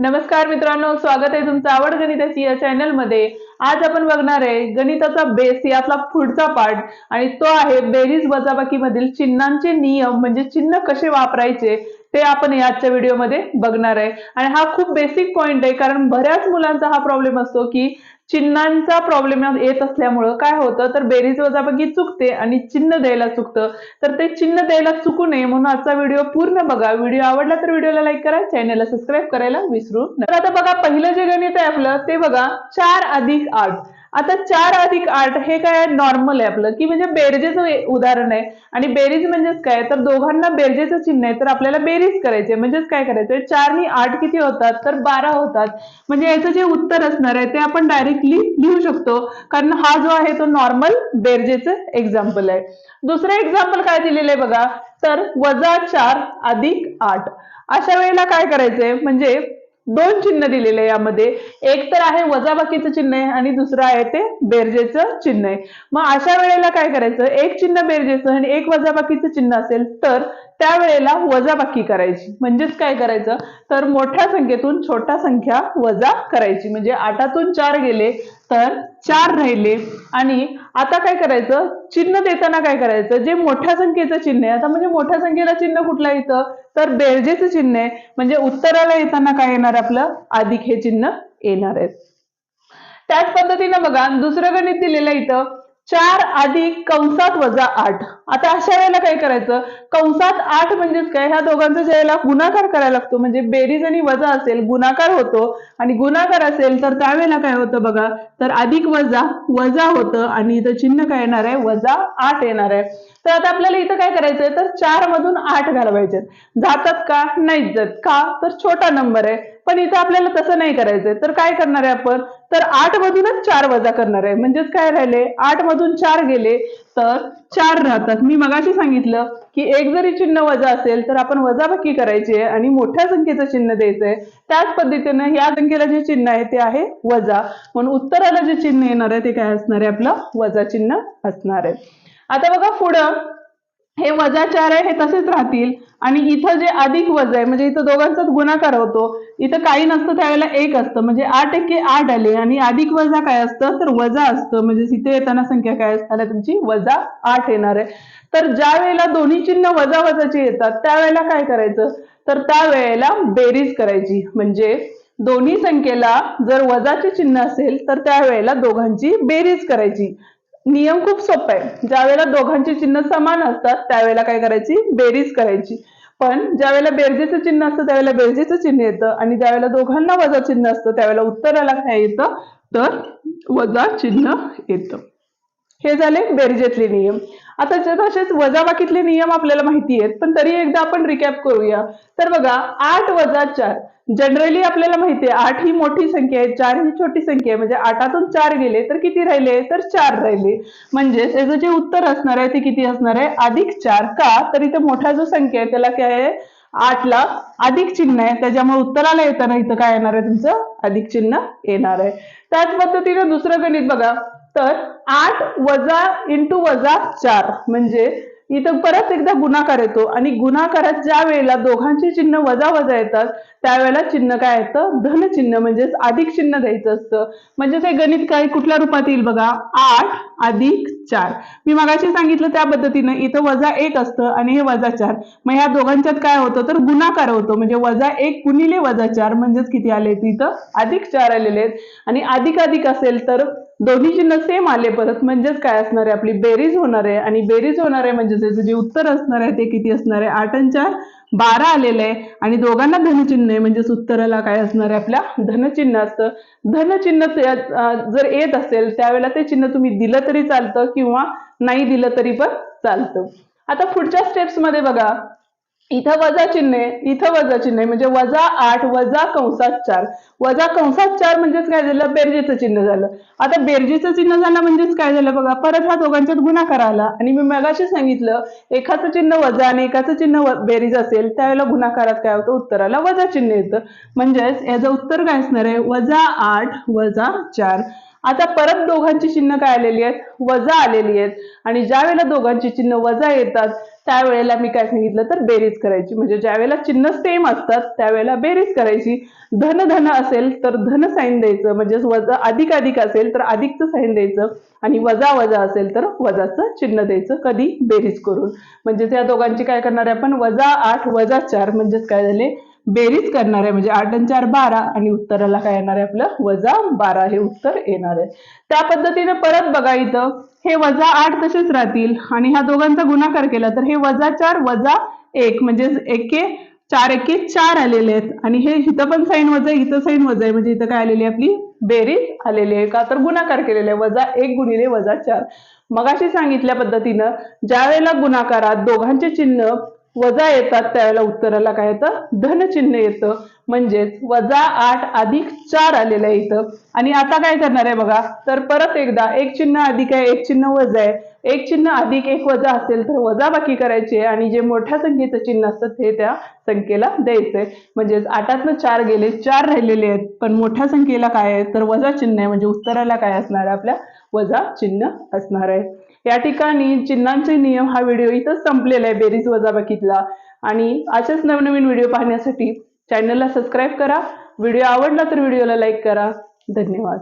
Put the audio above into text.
नमस्कार मित्रांनो स्वागत आहे तुमचं आवड गणिताची या चॅनलमध्ये आज आपण बघणार आहे गणिताचा बेस यातला पुढचा पार्ट आणि तो आहे बेरीज वजाबाकी मधील चिन्हांचे नियम म्हणजे चिन्ह कसे वापरायचे ते आपण याच्या व्हिडिओमध्ये बघणार आहे. आणि हा खूप बेसिक पॉइंट आहे कारण बऱ्याच मुलांचा हा प्रॉब्लेम असतो की चिन्हांचा प्रॉब्लेम येत असल्यामुळं काय होतं तर बेरीज वजाबाकी चुकते आणि चिन्ह द्यायला चुकतं. तर ते चिन्ह द्यायला चुकू नये म्हणून आजचा व्हिडिओ पूर्ण बघा. व्हिडिओ आवडला तर व्हिडिओला लाईक करा चॅनलला सबस्क्राईब करायला विसरू नका. तर आता बघा पहिलं जे गणित आहे आपलं ते बघा चार अधिक आठ. आता चार अधिक आठ हे काय नॉर्मल आहे आपलं. की म्हणजे बेरजेचं उदाहरण आहे. आणि बेरीज म्हणजेच काय? तर दोघांना बेरजेचं चिन्ह आहे तर आपल्याला बेरीज करायचे म्हणजेच काय करायचं चारनी आठ किती होतात? तर बारा होतात. म्हणजे याचं जे उत्तर असणार आहे ते आपण डायरेक्टली लिहू शकतो. कारण हा जो आहे तो नॉर्मल बेरजेचं एक्झाम्पल आहे. दुसरं एक्झाम्पल काय दिलेलं आहे बघा. तर वजा चार अधिक आठ. अशा वेळेला काय करायचंय? म्हणजे दोन चिन्ह दिलेले यामध्ये. एक तर आहे वजाबाकीचं चिन्ह आहे आणि दुसरं आहे ते बेरजेचं चिन्ह आहे. मग अशा वेळेला काय करायचं? एक चिन्ह बेरजेचं आणि एक वजाबाकीचं चिन्ह असेल तर त्यावेळेला वजाबाकी करायची. म्हणजेच काय करायचं? तर मोठ्या संख्येतून छोटा संख्या वजा करायची. म्हणजे आठातून चार गेले तर चार राहिले. आणि आता काय करायचं? चिन्ह देताना काय करायचं? जे मोठ्या संख्येचं चिन्ह आहे आता म्हणजे मोठ्या संख्येला चिन्ह कुठला येतं तर बेरजेचं चिन्ह आहे. म्हणजे उत्तराला येताना काय येणार आपलं? अधिक हे चिन्ह येणार आहे त्याच पद्धतीनं बघा दुसरं गणित दिलेलं इथं. चार अधिक कंसात वजा आठ. आता अशा वेळेला काय करायचं? कंसात आठ म्हणजेच काय? ह्या दोघांचा ज्यावेळेला गुणाकार करायला लागतो म्हणजे बेरीज आणि वजा असेल गुणाकार होतो आणि गुणाकार असेल तर त्यावेळेला काय होतं बघा? तर अधिक वजा वजा होतं आणि इथं चिन्ह काय येणार आहे? वजा आठ येणार आहे. तर आता आपल्याला इथं काय करायचंय? तर चार मधून आठ घालवायचे जातात का? नाही जात. का? तर छोटा नंबर आहे. पण इथं आपल्याला तसं नाही करायचंय. तर काय करणार आहे आपण? तर आठ मधूनच चार वजा करणार आहे. म्हणजेच काय राहिले? आठ मधून चार गेले. तर चार राहतात. मी मगाशी सांगितलं की एक जरी चिन्ह वजा असेल तर आपण वजाबाकी करायची आहे आणि मोठ्या संख्येचं चिन्ह द्यायचंय त्याच पद्धतीनं या संख्येला जे चिन्ह आहे ते आहे वजा. म्हणून उत्तराला जे चिन्ह येणार आहे ते काय असणार आहे? आपलं वजा चिन्ह असणार आहे. आता बघा पुढं हे वजा चार आहे हे तसेच राहतील. आणि इथं जे अधिक वजा आहे म्हणजे इथं दोघांचाच गुणाकार होतो इथं काही नसतं त्यावेळेला एक असतं. म्हणजे आठ एके आठ आले आणि अधिक वजा काय असतं? तर वजा असतं. म्हणजे इथे येताना संख्या काय असणार तुमची वजा आठ येणार आहे. तर ज्या वेळेला दोन्ही चिन्ह वजा वजाचे येतात त्यावेळेला काय करायचं? तर त्यावेळेला बेरीज करायची. म्हणजे दोन्ही संख्येला जर वजाचे चिन्ह असेल तर त्यावेळेला दोघांची बेरीज करायची. नियम खूप सोपा आहे. ज्या वेळेला दोघांची चिन्ह समान असतात त्यावेळेला काय करायची? बेरीज करायची. पण ज्या वेळेला बेरजेचं चिन्ह असतं त्यावेळेला बेरजेचं चिन्ह येतं आणि ज्यावेळेला दोघांना वजा चिन्ह असतं त्यावेळेला उत्तराला काय येतं? तर वजा चिन्ह येतं. हे झाले बेरजेतले नियम. आता तसेच वजाबाकीतले नियम आपल्याला माहिती आहेत पण तरी एकदा आपण रिकॅप करूया. तर बघा आठ वजा चार. जनरली आपल्याला माहिती आहे आठ ही मोठी संख्या आहे चार ही छोटी संख्या आहे. म्हणजे आठातून चार गेले तर किती राहिले? तर चार राहिले. म्हणजेच त्याचं जे उत्तर असणार आहे ते किती असणार आहे? अधिक चार. का? तर इथे मोठा जो संख्या आहे त्याला काय आहे? आठला अधिक चिन्ह आहे. त्याच्यामुळे उत्तराला येताना इथं काय येणार आहे? तुमचं अधिक चिन्ह येणार आहे. त्याच पद्धतीने दुसरं गणित बघा. तर आठ वजा इंटू वजा चार म्हणजे इथं परत एकदा गुणाकार येतो. आणि गुणाकारात ज्या वेळेला दोघांची चिन्ह वजा वजा येतात त्यावेळेला चिन्ह काय येतं? धन चिन्ह म्हणजेच अधिक चिन्ह द्यायचं असतं. म्हणजे ते गणित काय? कुठल्या रूपात येईल बघा? आठ अधिक चार. मी मगाशी सांगितलं त्या पद्धतीनं इथं वजा एक असतं आणि हे वजा चार. मग ह्या दोघांच्यात काय होतं? तर गुणाकार होतो. म्हणजे वजा एक गुणिले वजा चार म्हणजेच किती आले इथं? अधिक चार आलेले आहेत. आणि अधिक अधिक असेल तर दोन्ही चिन्ह सेम आले परत. म्हणजेच काय असणार आहे? आपली बेरीज होणार आहे. आणि बेरीज होणार आहे म्हणजे त्याचं जे उत्तर असणार आहे ते किती असणार आहे? आठ आणि चार? बारा आलेलं आहे. आणि दोघांना धनचिन्ह आहे. म्हणजेच उत्तराला काय असणार आहे? आपल्या धनचिन्ह असतं. धनचिन्ह जर येत असेल त्यावेळेला ते चिन्ह तुम्ही दिलं तरी चालतं किंवा नाही दिलं तरी पण चालतं. आता पुढच्या स्टेप्समध्ये बघा. इथं वजा चिन्ह आहे इथं वजा चिन्ह आहे म्हणजे वजा आठ वजा कंसात चार. वजा कंसात चार म्हणजेच काय झालं? बेरजेचं चिन्ह झालं. आता बेरजेचं चिन्ह झालं म्हणजेच काय झालं बघा? परत हा दोघांच्यात गुणाकार आला. आणि मी मगाशी सांगितलं एकाचं चिन्ह वजा आणि एकाचं चिन्ह बेरीज असेल त्यावेळेला गुणाकारात काय होतं? उत्तराला वजा चिन्ह येतं. म्हणजेच याचं उत्तर काय असणार आहे? वजा आठ वजा चार. आता परत दोघांची चिन्ह काय आलेली आहेत? वजा आलेली आहेत. आणि ज्या वेळेला दोघांची चिन्ह वजा येतात त्यावेळेला मी काय सांगितलं तर बेरीज करायची. म्हणजे ज्या वेळेला चिन्ह सेम असतात त्यावेळेला बेरीज करायची. धन धन असेल तर धन साईन द्यायचं. म्हणजे वजा अधिक अधिक असेल तर अधिकचं साईन द्यायचं. आणि वजा वजा असेल तर वजाचं चिन्ह द्यायचं. कधी? बेरीज करून. म्हणजेच या दोघांची काय करणार आहे आपण? वजा आठ वजा चार म्हणजेच काय झाले? बेरीज करणार आहे. म्हणजे आठ आणि चार बारा आणि उत्तराला काय येणार आहे आपलं? वजा बारा हे उत्तर येणार आहे. त्या पद्धतीने परत बघा इथं. हे वजा आठ तसेच राहतील. आणि ह्या दोघांचा गुणाकार केला तर हे वजा चार वजा एक. म्हणजे एके चार एके चार आलेले आहेत. आणि हे इथं पण साईन वजा इथं साईन वजा आहे. म्हणजे इथं काय आलेली आहे आपली? बेरीज आलेली आहे. का तर गुणाकार केलेला आहे. वजा एक गुणिले वजा चार. मगाशी सांगितल्या पद्धतीनं ज्या वेळेला गुणाकारात दोघांचे चिन्ह वजा येतात त्यावेळेला उत्तराला काय येतं? धन चिन्ह येतं. म्हणजेच वजा आठ अधिक चार आलेलं आहे इथं. आणि आता काय करणार आहे बघा? तर परत एकदा एक चिन्ह अधिक आहे एक चिन्ह वजा आहे. एक चिन्ह अधिक एक वजा असेल तर वजा बाकी करायचे आणि जे मोठ्या संख्येचं चिन्ह असतं ते त्या संख्येला द्यायचंय म्हणजेच आठातनं चार गेले चार राहिलेले आहेत. पण मोठ्या संख्येला काय आहे? तर वजा चिन्ह आहे. म्हणजे उत्तराला काय असणार आहे? आपल्या वजा चिन्ह असणार आहे. या ठिकाणी चिन्हांचे नियम हा व्हिडिओ इथंच संपलेला आहे बेरीज वजाबाकीतला. आणि असेच नवनवीन व्हिडिओ पाहण्यासाठी चॅनलला सबस्क्राईब करा. व्हिडिओ आवडला तर व्हिडिओला लाईक करा. धन्यवाद.